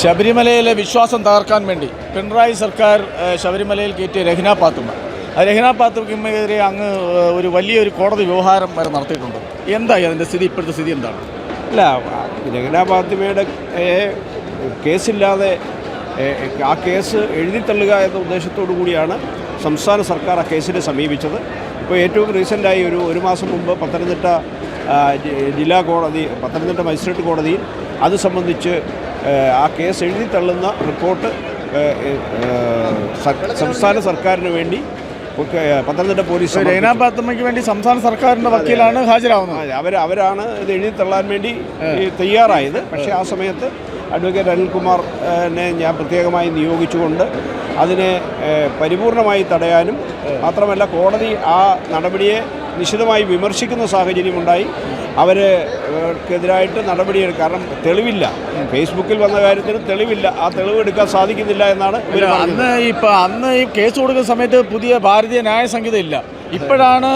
ശബരിമലയിലെ വിശ്വാസം തകർക്കാൻ വേണ്ടി പിണറായി സർക്കാർ ശബരിമലയിൽ കയറ്റിയ രഹ്ന പാത്തുമ്മ. ആ രഹ്ന പാത്തുമ്മക്കെതിരെ അങ്ങ് ഒരു വലിയൊരു കോടതി വ്യവഹാരം വരെ നടത്തിയിട്ടുണ്ട്. എന്തായി അതിന്റെ സ്ഥിതി? ഇപ്പോഴത്തെ സ്ഥിതി എന്താണ്? അല്ല രഹ്ന പാത്തുമ്മയുടെ കേസില്ലാതെ ആ കേസ് എഴുതിത്തള്ളുക എന്ന ഉദ്ദേശത്തോടു കൂടിയാണ് സംസ്ഥാന സർക്കാർ ആ കേസിനെ സമീപിച്ചത്. ഇപ്പോൾ ഏറ്റവും റീസെന്റായി ഒരു ഒരു മാസം മുമ്പ് പത്തനംതിട്ട ജില്ലാ കോടതി പത്തനംതിട്ട മജിസ്ട്രേറ്റ് കോടതിയിൽ അത് സംബന്ധിച്ച് ആ കേസ് എഴുതി തള്ളുന്ന റിപ്പോർട്ട് സംസ്ഥാന സർക്കാരിന് വേണ്ടി പത്തനംതിട്ട പോലീസ് പാത്തമ്മയ്ക്ക്. വേണ്ടി സംസ്ഥാന സർക്കാരിന്റെ വക്കീലാണ് ഹാജരാവുന്നത്. അവർ അവരാണ് ഇത് എഴുതി തള്ളാൻ വേണ്ടി തയ്യാറായത്. പക്ഷേ ആ സമയത്ത് അഡ്വക്കേറ്റ് അനിൽകുമാറിനെ ഞാൻ പ്രത്യേകമായി നിയോഗിച്ചുകൊണ്ട് അതിനെ പരിപൂർണമായി തടയാനും മാത്രമല്ല കോടതി ആ നടപടിയെ നിശിതമായി വിമർശിക്കുന്ന സാഹചര്യമുണ്ടായി. അവർക്കെതിരായിട്ട് നടപടിയെടുക്കും കാരണം തെളിവില്ല. ഫേസ്ബുക്കിൽ വന്ന കാര്യത്തിന് തെളിവില്ല. ആ തെളിവ് എടുക്കാൻ സാധിക്കുന്നില്ല എന്നാണ് അന്ന് ഇപ്പം അന്ന് ഈ കേസ് കൊടുക്കുന്ന സമയത്ത് പുതിയ ഭാരതീയ ന്യായ സംഹിത ഇല്ല. ഇപ്പോഴാണ്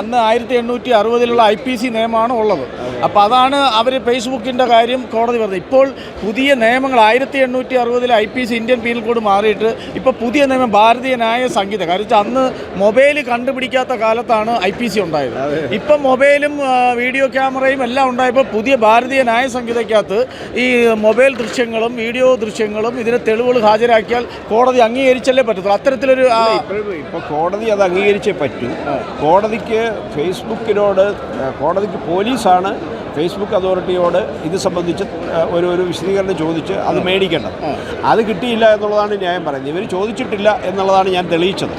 അന്ന് ആയിരത്തി എണ്ണൂറ്റി അറുപതിലുള്ള ഐ പി സി നിയമമാണ് ഉള്ളത്. അപ്പോൾ അതാണ് അവർ ഫേസ്ബുക്കിന്റെ കാര്യം കോടതി പറഞ്ഞത്. ഇപ്പോൾ പുതിയ നിയമങ്ങൾ ആയിരത്തി എണ്ണൂറ്റി അറുപതിൽ I P C Indian penal code മാറിയിട്ട് ഇപ്പോൾ പുതിയ നിയമം ഭാരതീയ ന്യായ സംഹിത കാരണം വെച്ചാൽ അന്ന് മൊബൈൽ കണ്ടുപിടിക്കാത്ത കാലത്താണ് ഐ പി സി ഉണ്ടായത്. ഇപ്പം മൊബൈലും വീഡിയോ ക്യാമറയും എല്ലാം ഉണ്ടായപ്പോൾ പുതിയ ഭാരതീയ ന്യായ സംഹിതയ്ക്കകത്ത് ഈ മൊബൈൽ ദൃശ്യങ്ങളും വീഡിയോ ദൃശ്യങ്ങളും ഇതിന് തെളിവുകൾ ഹാജരാക്കിയാൽ കോടതി അംഗീകരിച്ചല്ലേ പറ്റത്തുള്ളൂ. അത്തരത്തിലൊരു ഇപ്പോൾ കോടതി അത് അംഗീകരിച്ചേ പറ്റൂ. കോടതിക്ക് ഫേസ്ബുക്കിനോട് കോടതിക്ക് പോലീസാണ് ഫേസ്ബുക്ക് അതോറിറ്റിയോട് ഇത് സംബന്ധിച്ച് ഒരു ഒരു വിശദീകരണം ചോദിച്ച് അത് മേടിക്കേണ്ടത്. അത് കിട്ടിയില്ല എന്നുള്ളതാണ് ന്യായം പറയുന്നത്. ഇവർ ചോദിച്ചിട്ടില്ല എന്നുള്ളതാണ് ഞാൻ തെളിയിച്ചത്.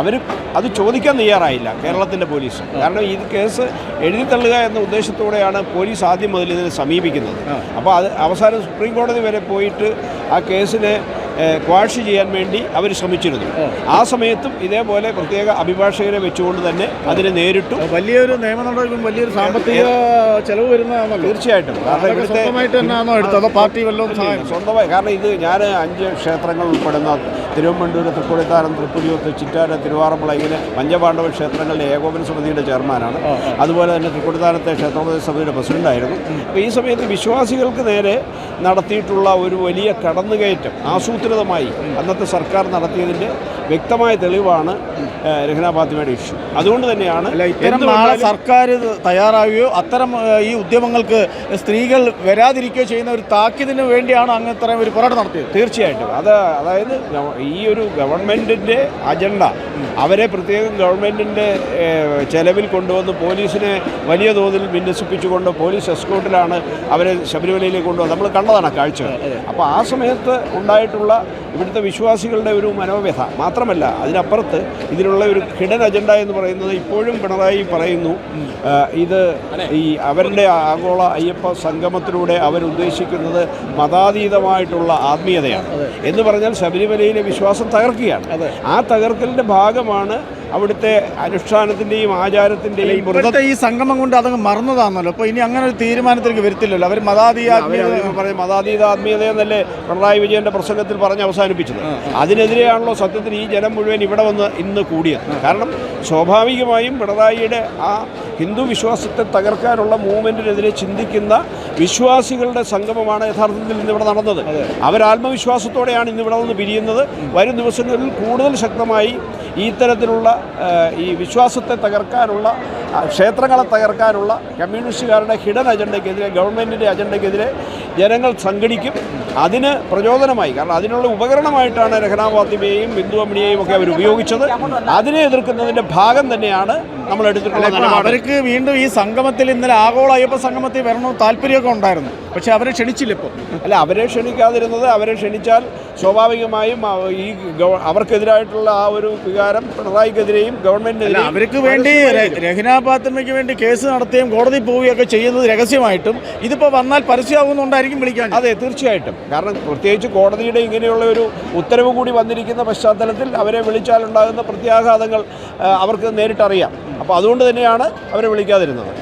അവർ അത് ചോദിക്കാൻ തയ്യാറായില്ല കേരളത്തിന്റെ പോലീസ്. കാരണം ഈ കേസ് എഴുതി തള്ളുക എന്ന ഉദ്ദേശത്തോടെയാണ് പോലീസ് ആദ്യം മുതൽ ഇതിനെ സമീപിക്കുന്നത് അപ്പോൾ അത് അവസാനം സുപ്രീം കോടതി വരെ പോയിട്ട് ആ കേസിനെ ക്വാഷ് ചെയ്യാൻ വേണ്ടി അവർ ശ്രമിച്ചിരുന്നു. ആ. സമയത്തും ഇതേപോലെ പ്രത്യേക അഭിഭാഷകരെ വെച്ചുകൊണ്ട് തന്നെ അതിനെ നേരിട്ടു. വലിയൊരു നിയമ നടപടിക്കും വലിയൊരു സാമ്പത്തിക ചെലവ് വരുന്ന തീർച്ചയായിട്ടും. കാരണം ഇവിടുത്തെ സ്വന്തമായി. കാരണം ഇത് ഞാൻ അഞ്ച് ക്ഷേത്രങ്ങൾ ഉൾപ്പെടുന്ന തിരുവമ്പണ്ടൂർ തൃക്കുളിത്താനം തൃപ്പുലിയൂത്ത് ചിറ്റാര തിരുവാറമ്പുള ഇങ്ങനെ പഞ്ചപാണ്ഡവ ക്ഷേത്രങ്ങളുടെ ഏകോപന സമിതിയുടെ ചെയർമാനാണ്. അതുപോലെ തന്നെ തൃക്കുളിത്താനത്തെ ക്ഷേത്രോപദേശ സമിതിയുടെ പ്രസിഡന്റായിരുന്നു അപ്പോൾ ഈ സമയത്ത് വിശ്വാസികൾക്ക് നേരെ നടത്തിയിട്ടുള്ള ഒരു വലിയ കടന്നുകയറ്റം ആസൂത്രിതമായി അന്നത്തെ സർക്കാർ നടത്തിയതിന്റെ വ്യക്തമായ തെളിവാണ് രഹ്ന ഫാത്തിമയുടെ ഇഷ്യൂ. അതുകൊണ്ട് തന്നെയാണ് സർക്കാർ തയ്യാറാവുകയോ അത്തരം ഈ ഉദ്യമങ്ങൾക്ക് സ്ത്രീകൾ വരാതിരിക്കുകയോ ചെയ്യുന്ന ഒരു താക്കീതിന് വേണ്ടിയാണ് അങ്ങനെ ഇത്രയും ഒരു പോരാട്ടം നടത്തിയത്. തീർച്ചയായിട്ടും. അത് അതായത് ഈ ഒരു ഗവൺമെന്റിന്റെ അജണ്ട അവരെ പ്രത്യേകം ഗവൺമെന്റിന്റെ ചെലവിൽ കൊണ്ടുവന്ന് പോലീസിനെ വലിയ തോതിൽ വിന്യസിപ്പിച്ചുകൊണ്ട് പോലീസ് എസ്കോട്ടിലാണ് അവരെ ശബരിമലയിലേക്ക് കൊണ്ടുവന്നത്. നമ്മൾ കണ്ടതാണ് കാഴ്ച. അപ്പോൾ ആ സമയത്ത് ഉണ്ടായിട്ടുള്ള ഇവിടുത്തെ വിശ്വാസികളുടെ ഒരു മനോവ്യഥ മാത്രമല്ല അതിനപ്പുറത്ത് ഇതിനുള്ള ഒരു ഹിഡൻ അജണ്ട എന്ന് പറയുന്നത് ഇപ്പോഴും പിണറായി പറയുന്നു. ഇത് ഈ അവരുടെ ആഗോള അയ്യപ്പ സംഗമത്തിലൂടെ അവരുദ്ദേശിക്കുന്നത് മതാതീതമായിട്ടുള്ള ആത്മീയതയാണ്. എന്ന് പറഞ്ഞാൽ ശബരിമലയിലെ വിശ്വാസം തകർക്കുകയാണ്. ആ തകർക്കലിന്റെ ഭാഗമാണ് അവിടുത്തെ അനുഷ്ഠാനത്തിന്റെയും ആചാരത്തിന്റെയും ഈ സംഗമം കൊണ്ട് അതങ്ങ് മറന്നതാണല്ലോ. അപ്പൊ ഇനി അങ്ങനെ ഒരു തീരുമാനത്തിലേക്ക് വരത്തില്ലല്ലോ അവർ മതാതീയ മതാതീത ആത്മീയത എന്നല്ലേ പിണറായി വിജയന്റെ പ്രസംഗത്തിൽ പറഞ്ഞ് അവസാനിപ്പിച്ചത്. അതിനെതിരെയാണല്ലോ സത്യത്തിൽ ഈ ജനം മുഴുവൻ ഇവിടെ വന്ന് ഇന്ന് കൂടിയത്. കാരണം സ്വാഭാവികമായും പിണറായിയുടെ ആ ഹിന്ദു വിശ്വാസത്തെ തകർക്കാനുള്ള മൂവ്മെന്റിനെതിരെ ചിന്തിക്കുന്ന വിശ്വാസികളുടെ സംഗമമാണ് യഥാർത്ഥത്തിൽ ഇന്നിവിടെ നടന്നത്. അവർ ആത്മവിശ്വാസത്തോടെയാണ് ഇന്ന് നിന്ന് പിരിയുന്നത്. വരും ദിവസങ്ങളിൽ കൂടുതൽ ശക്തമായി ഈ തരത്തിലുള്ള ഈ വിശ്വാസത്തെ തകർക്കാനുള്ള ക്ഷേത്രങ്ങളെ തകർക്കാനുള്ള കമ്മ്യൂണിസ്റ്റുകാരുടെ ഹിഡൻ അജണ്ടയ്ക്കെതിരെ ഗവൺമെന്റിന്റെ അജണ്ടയ്ക്കെതിരെ ജനങ്ങൾ സംഘടിക്കും. അതിന് പ്രചോദനമായി. കാരണം അതിനുള്ള ഉപകരണമായിട്ടാണ് രഹ്ന ഫാത്തിമയെയും ബിന്ദു അമ്മിണിയെയും ഒക്കെ അവർ ഉപയോഗിച്ചത്. അതിനെ എതിർക്കുന്നതിന്റെ ഭാഗം തന്നെയാണ് നമ്മൾ എടുത്തിട്ടുള്ളത് അവർക്ക് വീണ്ടും ഈ സംഗമത്തിൽ ഇന്നലെ ആഗോള അയ്യപ്പ സംഗമത്തിൽ വരണമെന്ന് താല്പര്യമൊക്കെ ഉണ്ടായിരുന്നു. പക്ഷെ അവരെ ക്ഷണിച്ചില്ല ഇപ്പോൾ അല്ല അവരെ ക്ഷണിക്കാതിരുന്നത് അവരെ ക്ഷണിച്ചാൽ സ്വാഭാവികമായും ഈ അവർക്കെതിരായിട്ടുള്ള ആ ഒരു വികാരം പിണറായിക്കെതിരെയും ഗവൺമെന്റിനെതിരെ അവർക്ക് വേണ്ടി രഹ്ന ഫാത്തിമയ്ക്ക് വേണ്ടി കേസ് നടത്തുകയും കോടതി പോവുകയൊക്കെ ചെയ്യുന്നത് രഹസ്യമായിട്ടും ഇതിപ്പോൾ വന്നാൽ പരസ്യമാകുന്നുണ്ടായിരിക്കും വിളിക്കാൻ. അതെ തീർച്ചയായിട്ടും. കാരണം പ്രത്യേകിച്ച് കോടതിയുടെ ഇങ്ങനെയുള്ള ഒരു ഉത്തരവ് കൂടി വന്നിരിക്കുന്ന പശ്ചാത്തലത്തിൽ അവരെ വിളിച്ചാലുണ്ടാകുന്ന പ്രത്യാഘാതങ്ങൾ അവർക്ക് നേരിട്ടറിയാം. അപ്പോൾ അതുകൊണ്ട് തന്നെയാണ് അവരെ വിളിക്കാതിരുന്നത്.